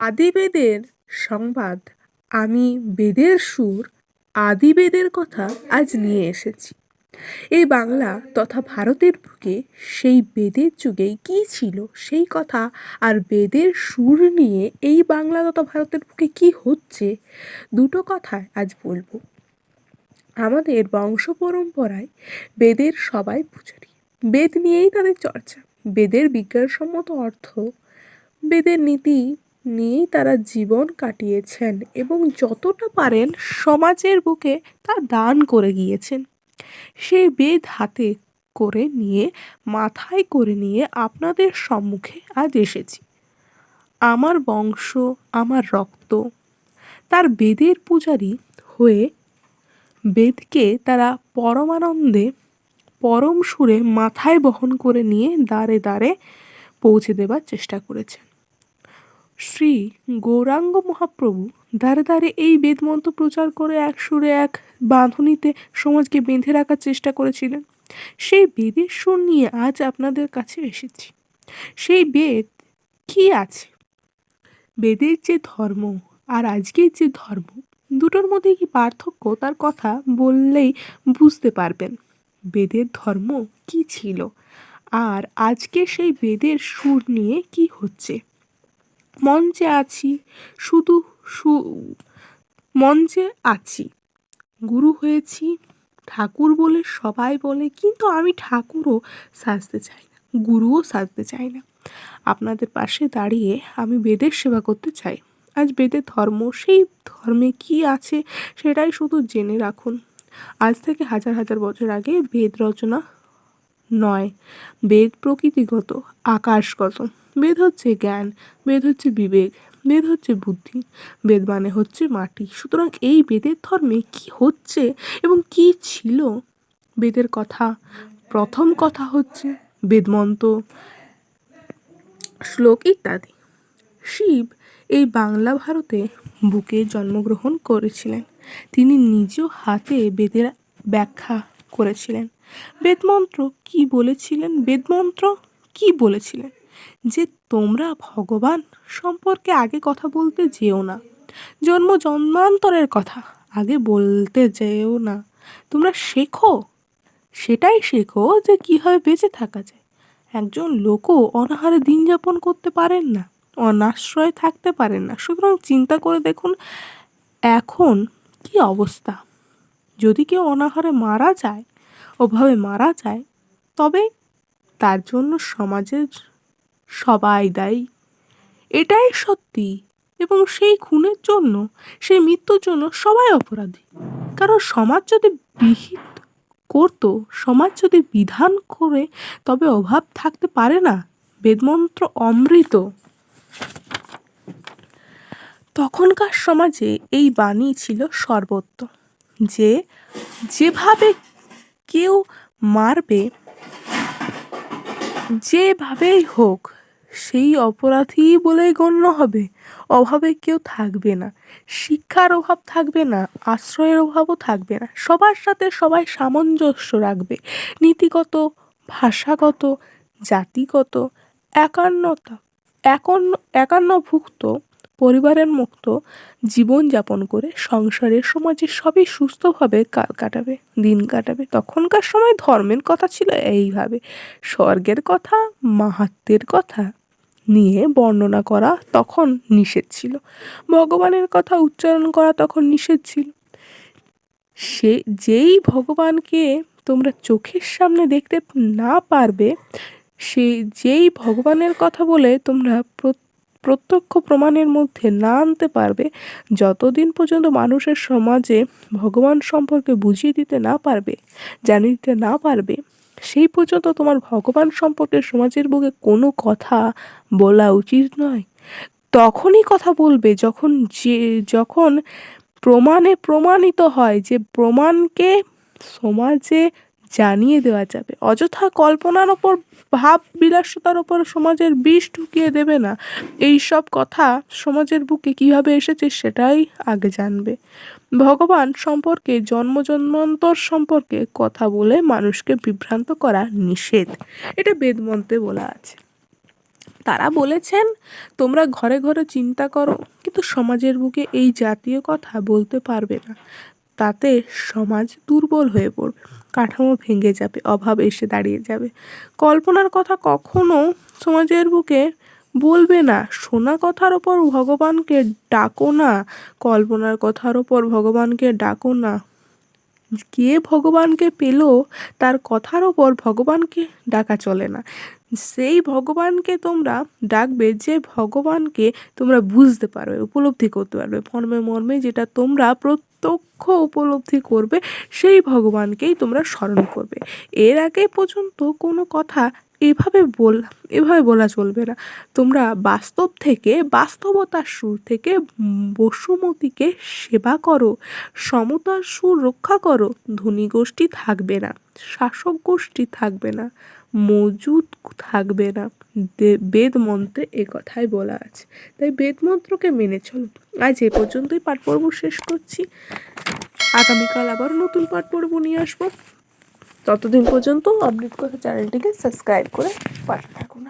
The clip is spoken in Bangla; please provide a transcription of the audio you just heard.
আদিবেদের সংবাদ, আমি বেদের সুর, আদিবেদের কথা আজ নিয়ে এসেছি। এই বাংলা তথা ভারতের বুকে সেই বেদের যুগে কী ছিল, সেই কথা আর বেদের সুর নিয়ে এই বাংলা তথা ভারতের বুকে কী হচ্ছে, দুটো কথায় আজ বলব। আমাদের বংশ পরম্পরায় বেদের সবাই পূজারী। বেদ নিয়েই তাদের চর্চা। বেদের বিজ্ঞানসম্মত অর্থ, বেদের নীতি নিয়েই তারা জীবন কাটিয়েছেন এবং যতটা পারেন সমাজের বুকে তা দান করে গিয়েছেন। সেই বেদ হাতে করে নিয়ে, মাথায় করে নিয়ে আপনাদের সম্মুখে আজ এসেছি। আমার বংশ, আমার রক্ত, তার বেদের পূজারী হয়ে বেদকে তারা পরমানন্দে, পরম সুরে মাথায় বহন করে নিয়ে দ্বারে দ্বারে পৌঁছে দেবার চেষ্টা করেছেন। শ্রী গৌরাঙ্গ মহাপ্রভু দ্বারে দ্বারে এই বেদমন্ত্র প্রচার করে এক সুরে এক বাঁধনিতে সমাজকে বেঁধে রাখার চেষ্টা করেছিলেন। সেই বেদের সুর নিয়ে আজ আপনাদের কাছে এসেছি। সেই বেদ কি আছে? বেদের যে ধর্ম আর আজকের যে ধর্ম, দুটোর মধ্যে কি পার্থক্য? তার কথা বললেই বুঝতে পারবেন। বেদের ধর্ম কি ছিল? আর আজকে সেই বেদের সুর নিয়ে কি হচ্ছে? মঞ্চে আছি, শুধু সু মঞ্চে আছি। গুরু হয়েছি, ঠাকুর বলে সবাই বলে, কিন্তু আমি ঠাকুরও সাজতে চাই না, গুরুও সাজতে চাই না। আপনাদের পাশে দাঁড়িয়ে আমি বেদের সেবা করতে চাই। আজ বেদের ধর্ম, সেই ধর্মে কি আছে সেটাই শুধু জেনে রাখুন। আজ থেকে হাজার হাজার বছর আগে বেদ রচনা নয়, বেদ প্রকৃতিগত, আকাশগত। বেদ হচ্ছে জ্ঞান, বেদ হচ্ছে বিবেক, বেদ হচ্ছে বুদ্ধি। বেদ মানে হচ্ছে মাটি। সুতরাং এই বেদের ধর্মে কি হচ্ছে এবং কি ছিল? বেদের কথা, প্রথম কথা হচ্ছে বেদমন্ত্র, শ্লোক ইত্যাদি। শিব এই বাংলা ভারতে বুকে জন্মগ্রহণ করেছিলেন। তিনি নিজ হাতে বেদের ব্যাখ্যা করেছিলেন। বেদমন্ত্র কি বলেছিলেন? বেদমন্ত্র কি বলেছিলেন? যে তোমরা ভগবান সম্পর্কে আগে কথা বলতে যেও না। জন্ম জন্মান্তরের কথা আগে বলতে যেও না। তোমরা শেখো? সেটাই শেখো যে কীভাবে বেঁচে থাকা যায়। একজন লোকও অনাহারে দিন যাপন করতে পারেন না, অনাশ্রয় থাকতে পারেন না। সুতরাং চিন্তা করে দেখুন, এখন কি অবস্থা? যদি কেউ অনাহারে মারা যায় ওভাবে মারা যায়, তবে তার জন্য সমাজের সবাই দায়ী। এটাই সত্যি এবং সেই খুনের জন্য, সেই মৃত্যুর জন্য সবাই অপরাধী। কারণ সমাজ যদি বিহিত করতো, সমাজ যদি বিধান করে, তবে অভাব থাকতে পারে না। বেদমন্ত্র অমৃত। তখনকার সমাজে এই বাণী ছিল সর্বত্র যে যেভাবে কেউ মারবে, যেভাবেই হোক সেই অপরাধী বলেই গণ্য হবে। অভাবে কেউ থাকবে না। শিক্ষার অভাব থাকবে না, আশ্রয়ের অভাবও থাকবে না। সবার সাথে সবাই সামঞ্জস্য রাখবে। নীতিগত, ভাষাগত, জাতিগত, একান্নতা একান্ন একান্নভুক্ত, পরিবারের মুক্ত জীবনযাপন করে সংসারের সমাজে সবই সুস্থভাবে কাল কাটাবে, দিন কাটাবে, তখনকার সময় ধর্মের কথা ছিল এইভাবে। স্বর্গের কথা, মাহাত্ম্যের কথা নিয়ে বর্ণনা করা তখন নিষেধ ছিল। ভগবানের কথা উচ্চারণ করা তখন নিষেধ ছিল। সে যেই ভগবানকে তোমরা চোখের সামনে দেখতে না পারবে, সে যেই ভগবানের কথা বলে তোমরা প্রত্যক্ষ প্রমাণের মধ্যে না আনতে পারবে, যতদিন পর্যন্ত মানুষের সমাজে ভগবান সম্পর্কে বুঝিয়ে দিতে না পারবে, জানিয়ে দিতে না পারবে সেই পর্যন্ত তোমার ভগবান সম্পর্কে সমাজের বুকে কোনো কথা বলা উচিত নয়। তখনই কথা বলবে যখন যে, যখন প্রমাণে প্রমাণিত হয় যে প্রমাণকে সমাজে জানিয়ে দেওয়া যাবে। অযথা কল্পনার ওপর, ভাব বিলাসতার ওপর সমাজের বিষ ঢুকিয়ে দেবে না। এই সব কথা সমাজের বুকে কীভাবে এসেছে সেটাই আগে জানবে। ভগবান সম্পর্কে জন্ম জন্মান্তর সম্পর্কে কথা বলে মানুষকে বিভ্রান্ত করা নিষেধ। এটা বেদমন্ত্রে বলা আছে। তারা বলেছেন, তোমরা ঘরে ঘরে চিন্তা করো, কিন্তু সমাজের বুকে এই জাতীয় কথা বলতে পারবে না। তাতে সমাজ দুর্বল হয়ে পড়বে, কাঠামো ভেঙে যাবে, অভাব এসে দাঁড়িয়ে যাবে। কল্পনার কথা কখনো সমাজের বুকে বলবে না। শোনা কথার ওপর ভগবানকে ডাকো না। কল্পনার কথার ওপর ভগবানকে ডাকো না। কে ভগবানকে পেল, তার কথার ওপর ভগবানকে ডাকা চলে না। সেই ভগবানকে তোমরা ডাকবে যে ভগবানকে তোমরা বুঝতে পারবে, উপলব্ধি করতে পারবে। মর্মে মর্মে যেটা তোমরা প্রত্যক্ষ উপলব্ধি করবে, সেই ভগবানকেই তোমরা স্মরণ করবে। এর আগে পর্যন্ত কোনো কথা এভাবে বল, এভাবে বলা চলবে না। তোমরা বাস্তব থেকে, বাস্তবতার সুর থেকে, বসুমতীকে সেবা করো, সমতার সুর রক্ষা করো, ধনী গোষ্ঠী থাকবে না, শাসক গোষ্ঠী থাকবে না, মজুদ থাকবে না। বেদ মন্ত্রে এ কথাই বলা আছে। তাই বেদ মন্ত্রকে মেনে চলো। আজ এ পর্যন্তই পাঠ পর্ব শেষ করছি। আগামীকাল আবার নতুন পাঠ পর্ব নিয়ে আসব। ততদিন পর্যন্ত কথা চ্যানেলটিকে সাবস্ক্রাইব করে পাশে থাকুন।